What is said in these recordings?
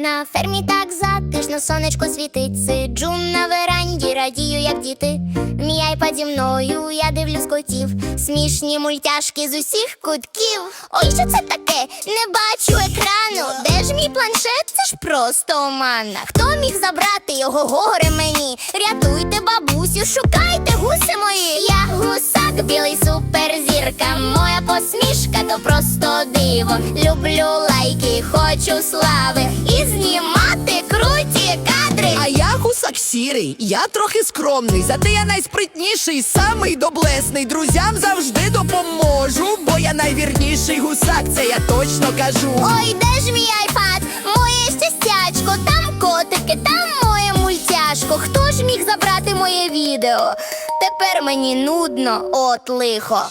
На фермі так затишно сонечко світить. Сиджу на веранді, радію, як діти. Мій айпад зі мною, я дивлюсь котів. Смішні мультяшки з усіх кутків. Ой, що це таке? Не бачу екрану. Де ж мій планшет? Це ж просто омана. Хто міг забрати його горе мені? Рятуйте, бабусю, шукайте гуси мої. Я гусак, білий суперзірка. Моя посмішка то просто диво. Люблю лайки, хочу слави сірий, я трохи скромний, зате я найспритніший, самий доблесний. Друзям завжди допоможу, бо я найвірніший гусак, це я точно кажу. Ой, де ж мій айпад? Моє щастячко, там котики, там моє мультяшко. Хто ж міг забрати моє відео? Тепер мені нудно, от лихо.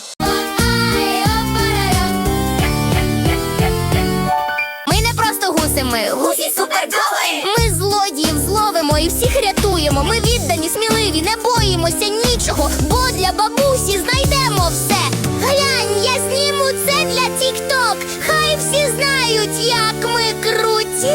Ми не просто гуси, ми гусі супергерої. Ми злодіїв зловимо і всіх рятуємо. Ми віддані, сміливі, не боїмося нічого, бо для бабусі знайдемо все. Глянь, я зніму це для Тік-Ток. Хай всі знають, як ми круті.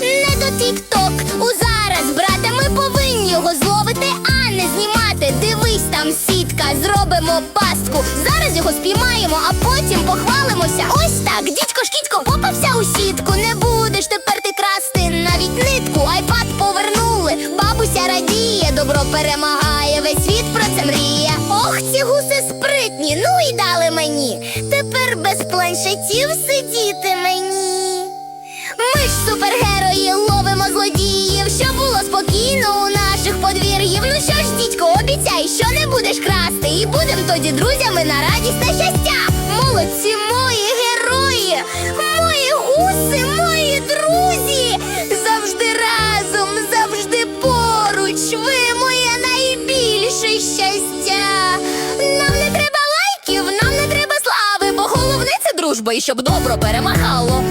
Не до Тік-Ток. У зараз, брате, ми повинні його зловити, а не знімати. Дивись там сітка, зробимо пастку. Зараз його спіймаємо, а потім похвалимося. Ось так, дідько шкідько попався у сітку. Не добро перемагає. Весь світ про це мріє. Ох, ці гуси спритні, ну і дали мені. Тепер без планшетів сидіти мені. Ми ж супергерої ловимо злодіїв, щоб було спокійно у наших подвір'їв. Ну що ж, дідько, обіцяй, що не будеш красти, і будем тоді друзями на радість та щастя. Молодці мої герої, мої гуси, мої друзі, завжди разом, дружба і щоб добро перемагало.